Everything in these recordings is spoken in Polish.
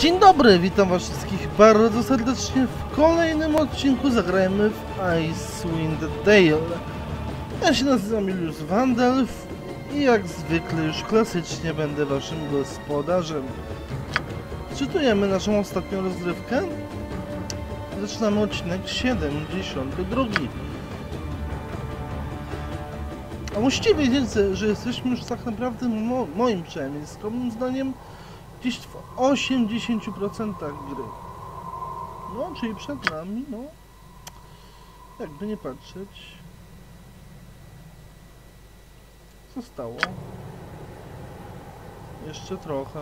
Dzień dobry, witam was wszystkich bardzo serdecznie w kolejnym odcinku Zagrajmy w Icewind Dale. Ja się nazywam Julius Wandelf i jak zwykle już klasycznie będę waszym gospodarzem. Czytujemy naszą ostatnią rozrywkę. Zaczynamy odcinek 72. A musicie wiedzieć, że jesteśmy już tak naprawdę, mo moim przynajmniej skromnym zdaniem, gdzieś w 80% gry. No, czyli przed nami, no. Jakby nie patrzeć. Zostało. Jeszcze trochę.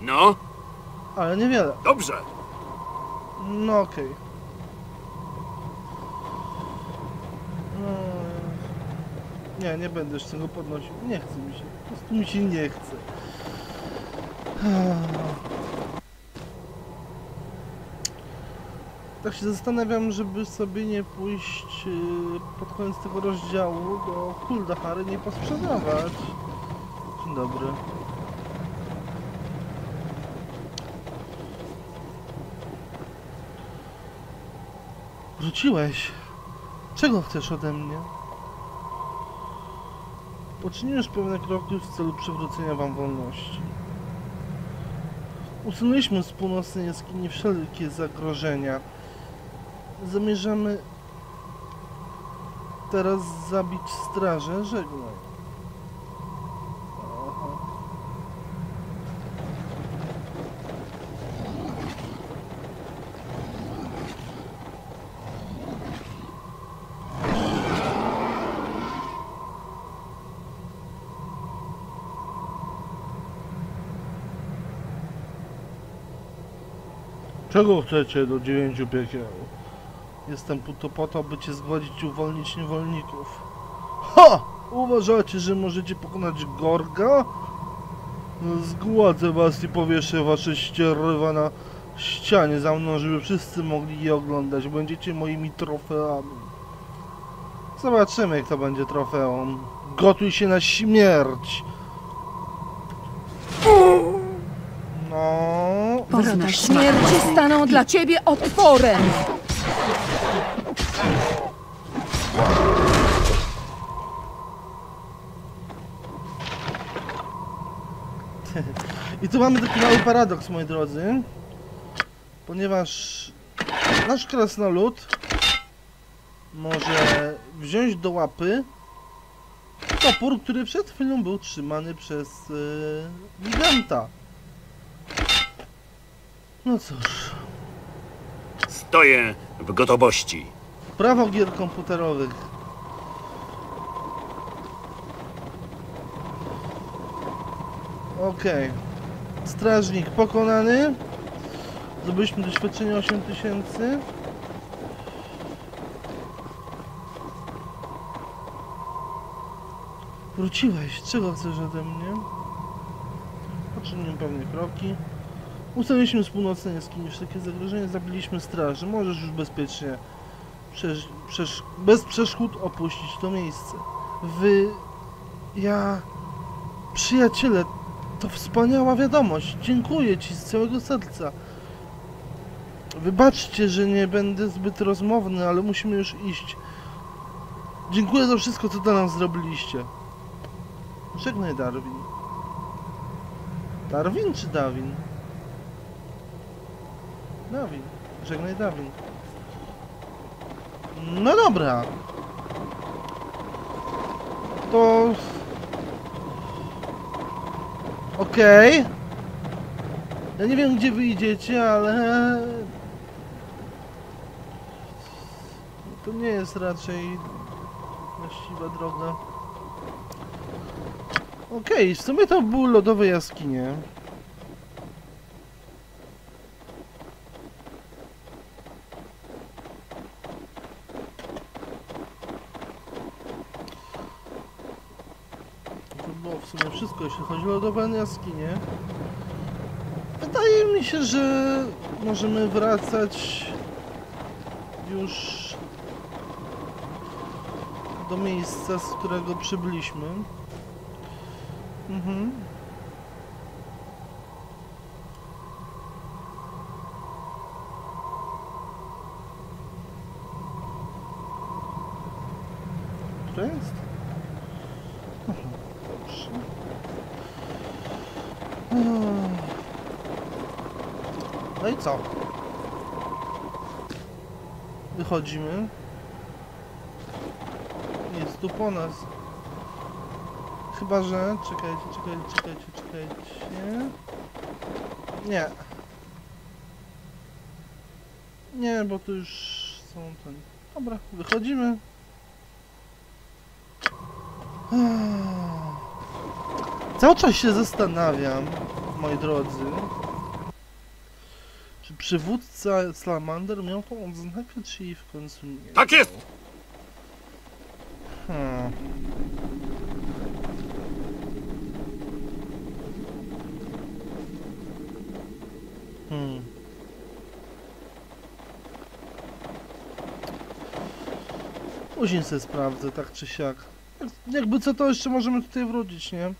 No, Ale niewiele. dobrze. No okej. No, Nie, nie będę już tego podnosił. Nie chce mi się. Po prostu mi się nie chce. Tak się zastanawiam, żeby sobie nie pójść yy, pod koniec tego rozdziału do Kuldahary nie posprzedawać. Dzień dobry. Wróciłeś. Czego chcesz ode mnie? Poczyniłeś pewne kroki w celu przywrócenia wam wolności. Usunęliśmy z północnej jaskini wszelkie zagrożenia. Zamierzamy teraz zabić strażę. Żegnaj. Czego chcecie do dziewięciu piekieł? Jestem tu to po to, by cię zgładzić i uwolnić niewolników. Ha! Uważacie, że możecie pokonać Gorga? Zgładzę was i powieszę wasze ścierwa na ścianie za mną, żeby wszyscy mogli je oglądać. Będziecie moimi trofeami. Zobaczymy, kto będzie trofeum. Gotuj się na śmierć! Porody śmierci staną dla ciebie otworem! I tu mamy taki mały paradoks, moi drodzy. Ponieważ nasz krasnolud może wziąć do łapy topór, który przed chwilą był trzymany przez yy, giganta. No cóż, Stoję w gotowości. prawo gier komputerowych. Okej. Strażnik pokonany. Zdobyliśmy doświadczenie 8000. Wróciłeś. Czego chcesz ode mnie? Poczyniłem pewne kroki. Ustaliliśmy z północnej jaskini wszelkie zagrożenia, zabiliśmy straży. Możesz już bezpiecznie bez przeszkód opuścić to miejsce. Wy... Ja... Przyjaciele, to wspaniała wiadomość. Dziękuję ci z całego serca. Wybaczcie, że nie będę zbyt rozmowny, ale musimy już iść. Dziękuję za wszystko, co dla nas zrobiliście. Żegnaj, Darwin. Darwin czy Dawin? Dawin. Żegnaj, Dawin. No dobra. To... Okej. Ja nie wiem, gdzie wyjdziecie, ale... To nie jest raczej właściwa droga. Okej, w sumie to były lodowe jaskinie. chodziło o dobrą jaskinię. Wydaje mi się, że możemy wracać już do miejsca, z którego przybyliśmy. Mhm. To jest? No i co? Wychodzimy. Jest tu po nas. Chyba, że... Czekajcie, czekajcie, czekajcie, czekajcie. Nie. Nie, bo to już są ten... Dobra, wychodzimy. Cały czas się zastanawiam, moi drodzy, przywódca Salamander miał tą odznakę, czy jej w końcu nie. Tak jest! Hmm. Hmm. Później sobie sprawdzę, tak czy siak. Jak- Jakby co, to jeszcze możemy tutaj wrócić, nie?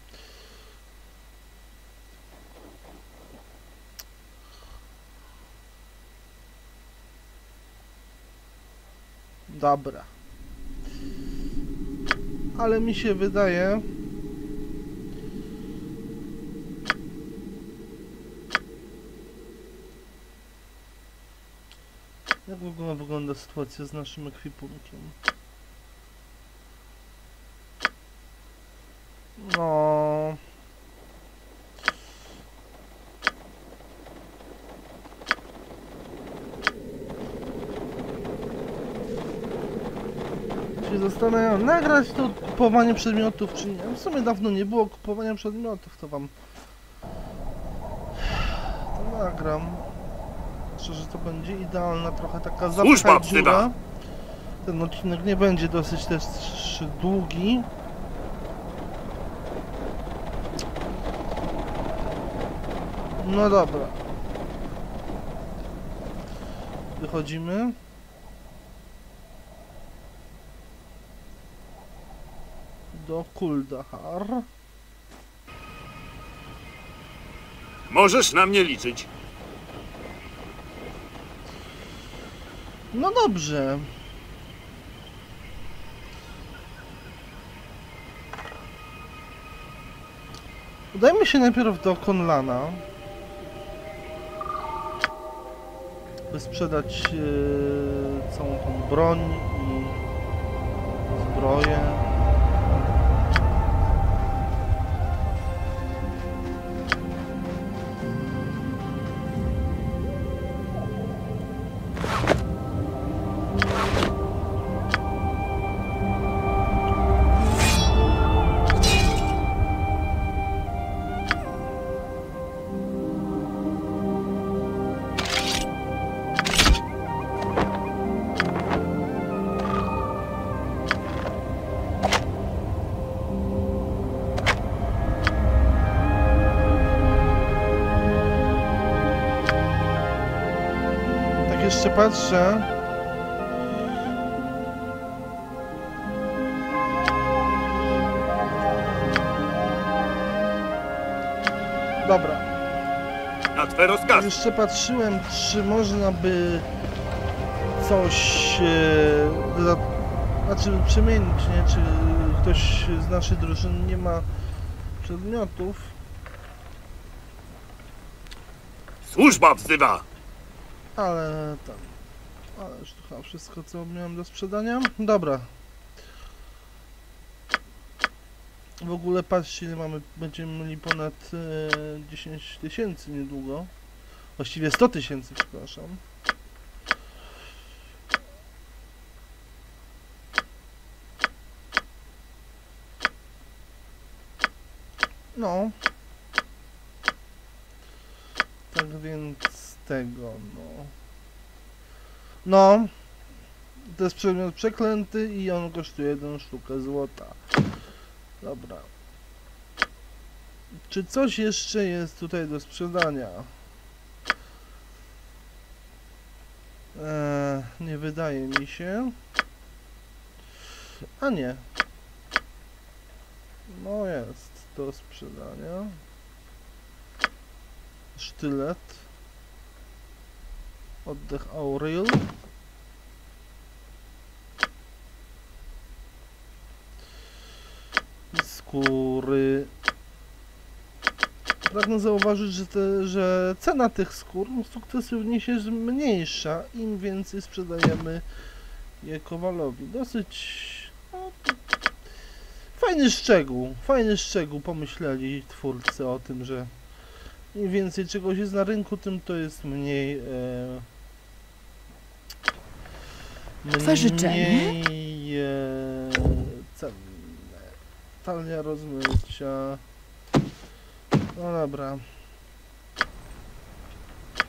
Dobra. Ale mi się wydaje... Jak w ogóle wygląda sytuacja z naszym ekwipunkiem? No. Się zastanawiam, nagrać to kupowanie przedmiotów, czy nie. W sumie dawno nie było kupowania przedmiotów, to wam to nagram. Myślę, że to będzie idealna trochę taka Służba zapcha wzywa. dziura. Ten odcinek nie będzie dosyć też długi. No dobra. Wychodzimy. Do Kuldahar. Możesz na mnie liczyć. No dobrze. Udajmy się najpierw do Konlana. By sprzedać e, całą tą broń i zbroję. Jeszcze patrzę. Dobra, Na twe rozkazy. jeszcze patrzyłem, czy można by coś e, znaczy przemienić, nie? Czy ktoś z naszej drużyny nie ma przedmiotów. Służba wzywa. Ale tam. Ale już chyba wszystko, co miałem do sprzedania. Dobra. W ogóle patrzcie, ile mamy. Będziemy mieli ponad e, 10 tysięcy niedługo. Właściwie 100 tysięcy, przepraszam. No. Tak więc tego, no. No. To jest przedmiot przeklęty i on kosztuje jedną sztukę złota. Dobra. Czy coś jeszcze jest tutaj do sprzedania? Eee, nie wydaje mi się. A nie. No jest do sprzedania. Sztylet. Oddech Aurel. skóry. Pragnę zauważyć, że, te, że cena tych skór sukcesywnie się zmniejsza, im więcej sprzedajemy je Kowalowi. Dosyć no, fajny szczegół, fajny szczegół pomyśleli twórcy o tym, że im więcej czegoś jest na rynku, tym to jest mniej e, Twe życzenie? mniej cenne. Talia rozmycia. No dobra.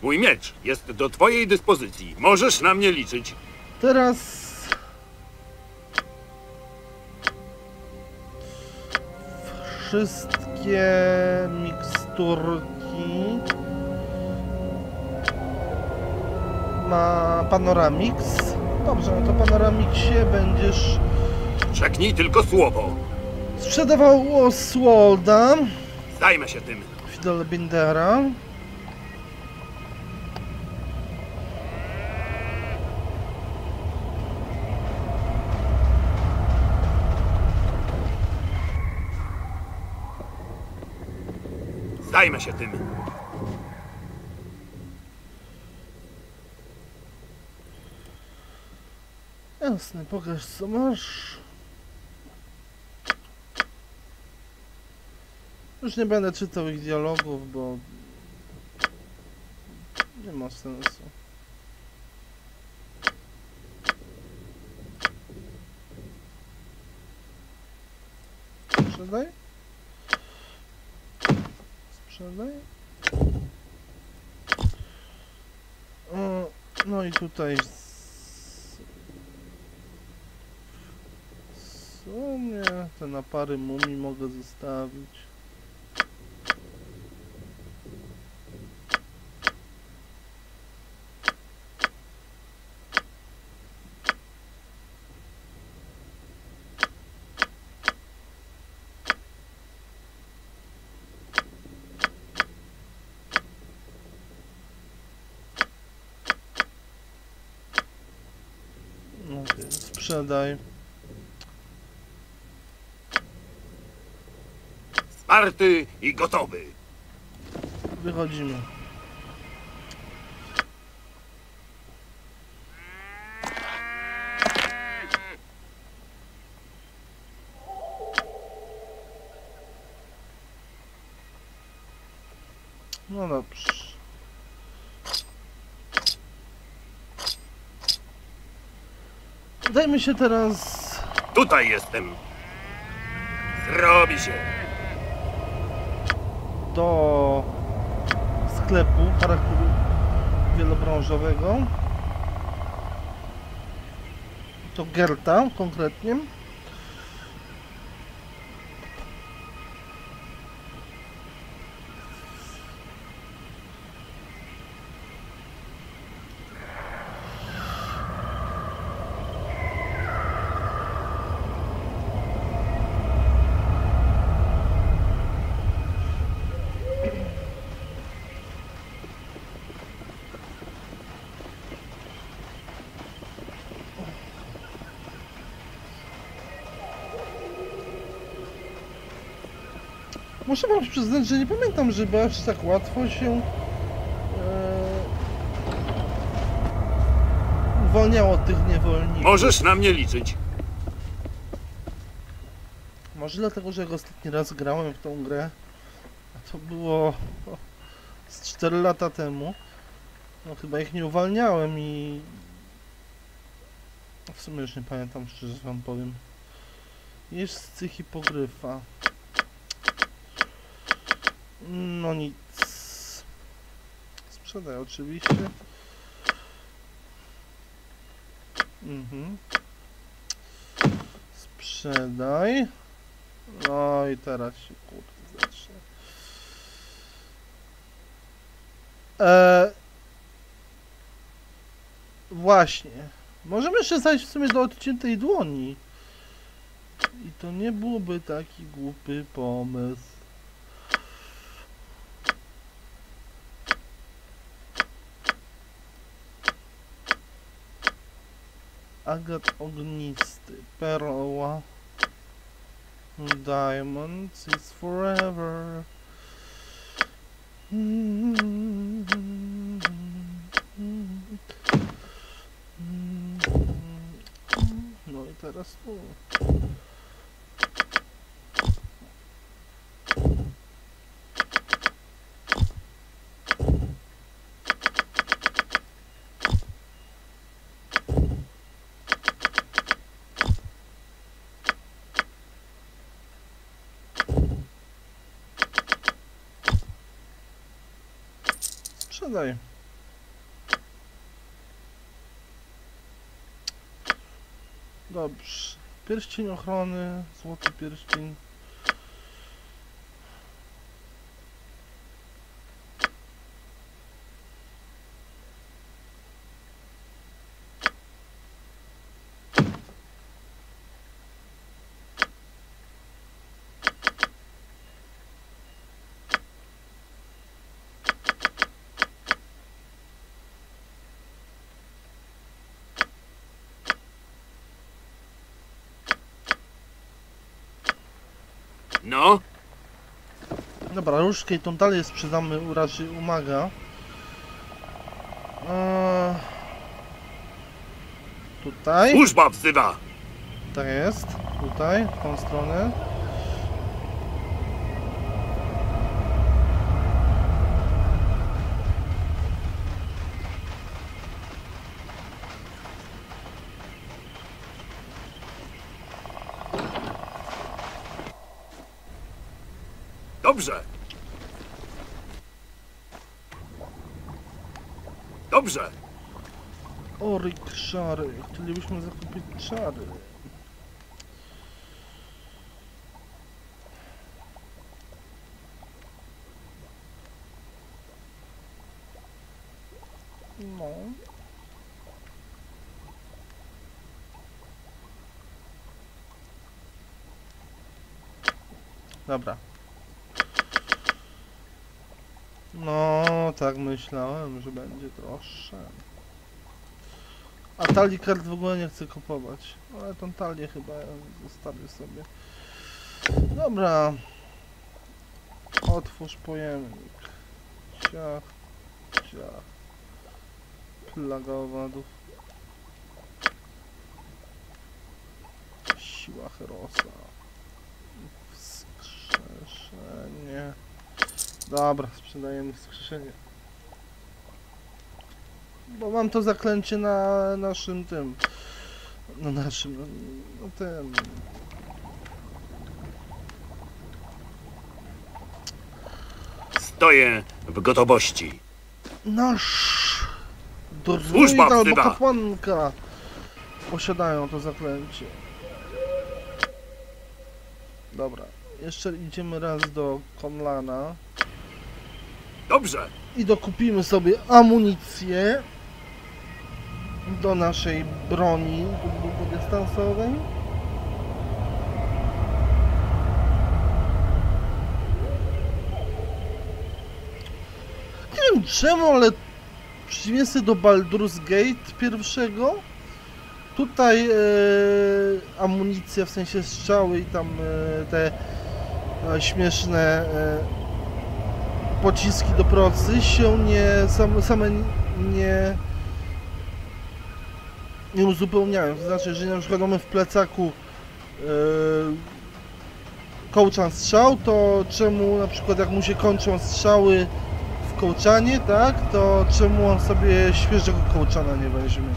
Mój miecz jest do twojej dyspozycji. Możesz na mnie liczyć. Teraz wszystkie miksturki ma Panoramix. Dobrze, no to Panoramixie będziesz Rzeknij tylko słowo. sprzedawał Oswalda, Zajmę się tym. Fidelbindera. Zajmę się tym. Jasne, pokaż co masz. Już nie będę czytał ich dialogów, bo nie ma sensu. Sprzedaj. Sprzedaj. No i tutaj s- w sumie te napary mumii mogę zostawić. Okej, sprzedaj. Sparty i gotowy. Wychodzimy. No dobrze. Udajmy się teraz Tutaj jestem. Zrobi się. Do sklepu charakteru wielobranżowego. To Gerta konkretnie. Muszę wam przyznać, że nie pamiętam, żeby aż tak łatwo się e, uwalniało tych niewolników. Możesz na mnie liczyć. Może dlatego, że jak ostatni raz grałem w tą grę, a to było o, z 4 lata temu, no chyba ich nie uwalniałem i w sumie już nie pamiętam, szczerze wam powiem. Jest hipogryfa. No nic. Sprzedaj oczywiście. Mhm. Sprzedaj. No i teraz się kurde zacznie. E, właśnie. Możemy jeszcze zajść w sumie do odciętej dłoni. I to nie byłby taki głupi pomysł. Agat ognisty, perła. Diamonds is forever. No i teraz tu. Sprzedaj. Dobrze. Pierścień ochrony, złoty pierścień. No, Dobra, różkę i tą dalej sprzedamy raczej umaga. Eee, tutaj. służba wzywa. Tak jest. Tutaj, w tą stronę. Dobrze. Dobrze. Oryk szary. Chcielibyśmy zakupić czary. No. Dobra. No, tak myślałem, że będzie droższe. A talii kart w ogóle nie chcę kupować. Ale tą talię chyba zostawię sobie. Dobra. Otwórz pojemnik. Ciach. Ciach. Plaga owadów. Siła Herosa. Wskrzeszenie. Dobra, sprzedajemy wskrzeszenie. Bo mam to zaklęcie na naszym tym. Na naszym. No, no tym. Stoję w gotowości. Nasz. Służba Druid albo wzywa. kapłanka posiadają to zaklęcie. Dobra. Jeszcze idziemy raz do Konlana Dobrze. i dokupimy sobie amunicję do naszej broni długodystansowej. Nie wiem czemu, ale w przeciwieństwie do Baldur's Gate pierwszego, tutaj e, amunicja, w sensie strzały i tam e, te e, śmieszne e, pociski do procy się nie, sam, same nie nie uzupełniają. To znaczy, jeżeli na przykład mamy w plecaku yy, kołczan strzał, to czemu na przykład jak mu się kończą strzały w kołczanie, tak, to czemu on sobie świeżego kołczana nie weźmie?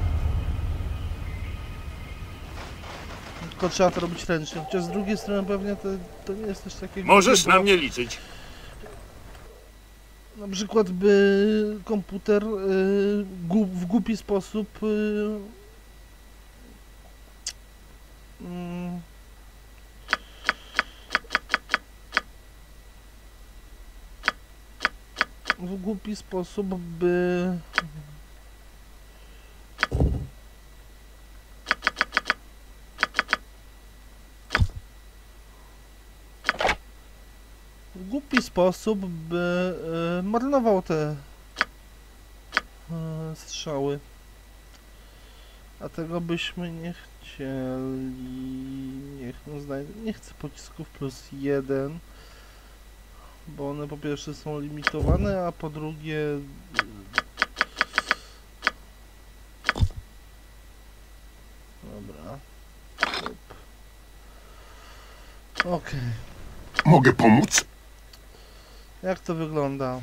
Tylko trzeba to robić ręcznie, chociaż z drugiej strony pewnie to, to nie jest też takie... Możesz na mnie liczyć. Na przykład by komputer y, w głupi sposób y, mm, w głupi sposób by w głupi sposób by y, marnował te y, strzały. A tego byśmy nie chcieli. Niech no znajdę. Nie chcę pocisków plus jeden. Bo one po pierwsze są limitowane, a po drugie. Dobra. Okej. Mogę pomóc? Jak to wygląda?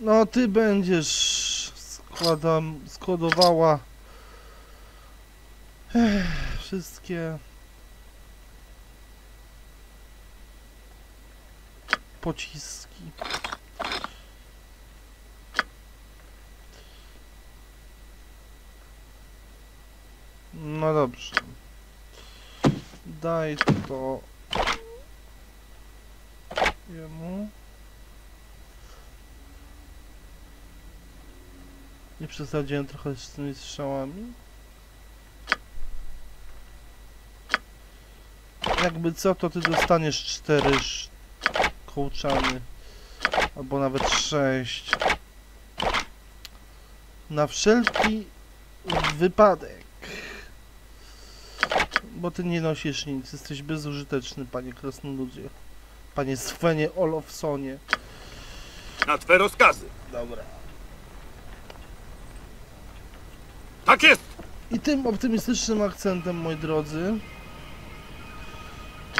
No ty będziesz składam, składowała Ech, wszystkie pociski. No dobrze. Daj to jemu. Nie przesadziłem trochę z tymi strzałami. Jakby co, to ty dostaniesz cztery kołczany. Albo nawet sześć. Na wszelki wypadek. Bo ty nie nosisz nic, jesteś bezużyteczny, panie krasnoludzie. Panie Svenie Olofsonie. Na twe rozkazy. Dobra. Tak jest! I tym optymistycznym akcentem, moi drodzy,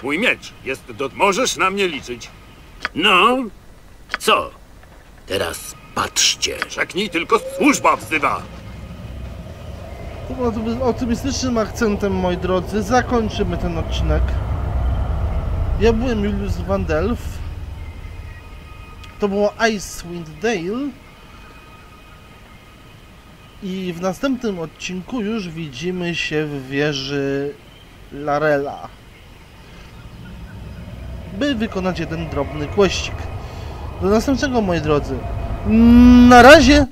Mój miecz jest do... Możesz na mnie liczyć. No, co? Teraz patrzcie. Rzeknij tylko służba wzywa. tym opty- optymistycznym akcentem, moi drodzy, zakończymy ten odcinek. Ja byłem Julius Van Delf. To było Icewind Dale. I w następnym odcinku już widzimy się w wieży Larela. By wykonać jeden drobny kłeścik. Do następnego, moi drodzy. Na razie!